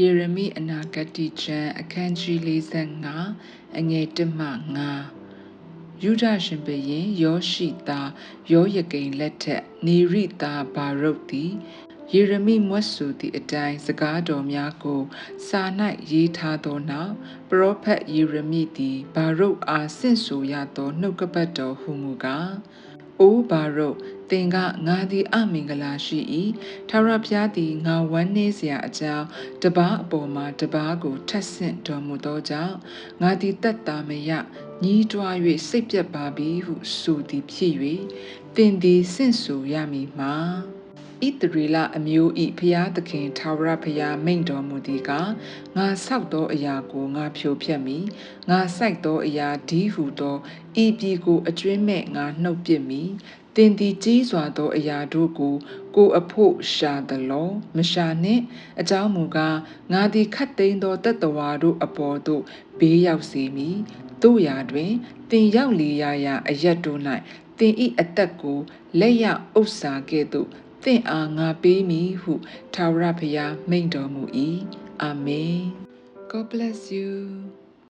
ယေရမိအနာဂတိကျမ်းအခန်းကြီး45အငယ်1မှ9ယူဒရှင်ဘရင် ယောရှိသားယောယကိန်လက်ထက်နေရိသားဘာရုတ်သည်ယေရမိမွတ်ဆိုသည့်အတိုင်းစကားတော်များကိုစာ၌ရေးထားသောနောက်ပရောဖက်ယေရမိသည်ဘာရုတ်အားဆင့်ဆိုရသောနှုတ်ကပတ်တော်ဟုမူကား အိုးဘာရုတ်သင်ကငါသည်အမင်္ဂလာရှိ၏ထာဝရဘုရားသည်ငါဝမ်းနည်းစရာအကြောင်းတပားအပေါ်မှာတပားကိုထက်ဆင့်တော်မူသောကြောင့်ငါသည်တက်တာမရညှီးတွား၍စိတ်ပြတ်ပါပြီဟုဆိုသည်ဖြစ်၍သင်သည်ဆင့်ဆူရမည်မှာ ဣတရီလအမျိုးဤဖျားသခင်ထာဝရဘုရားမိန့်တော်မူသည်ကငါဆောက်သောအရာကိုငါဖြိုဖျက်မည်ငါစိုက်သောအရာဒီဟုသောဤပြည်ကိုအကျွင်းမဲ့ငါနှုတ်ပစ်မည်တင်သည်ကြီးစွာသောအရာတို့ကို ကိုအဖို့ရှာသလောမရှာနှင့်အကြောင်းမူကားငါသည်ခတ်သိမ်းသောတတ္တဝါတို့အပေါ်သို့ဘေးရောက်စေမည်တို့ရာတွင်တင်ရောက်လီရာရာအရက်တို့၌တင်ဤအသက်ကိုလက်ရဥစ္စာကဲ့သို့ သင်အားငါပေးမည်ဟုထာဝရဘုရားမိန့်တော်မူ၏အာမင် God bless you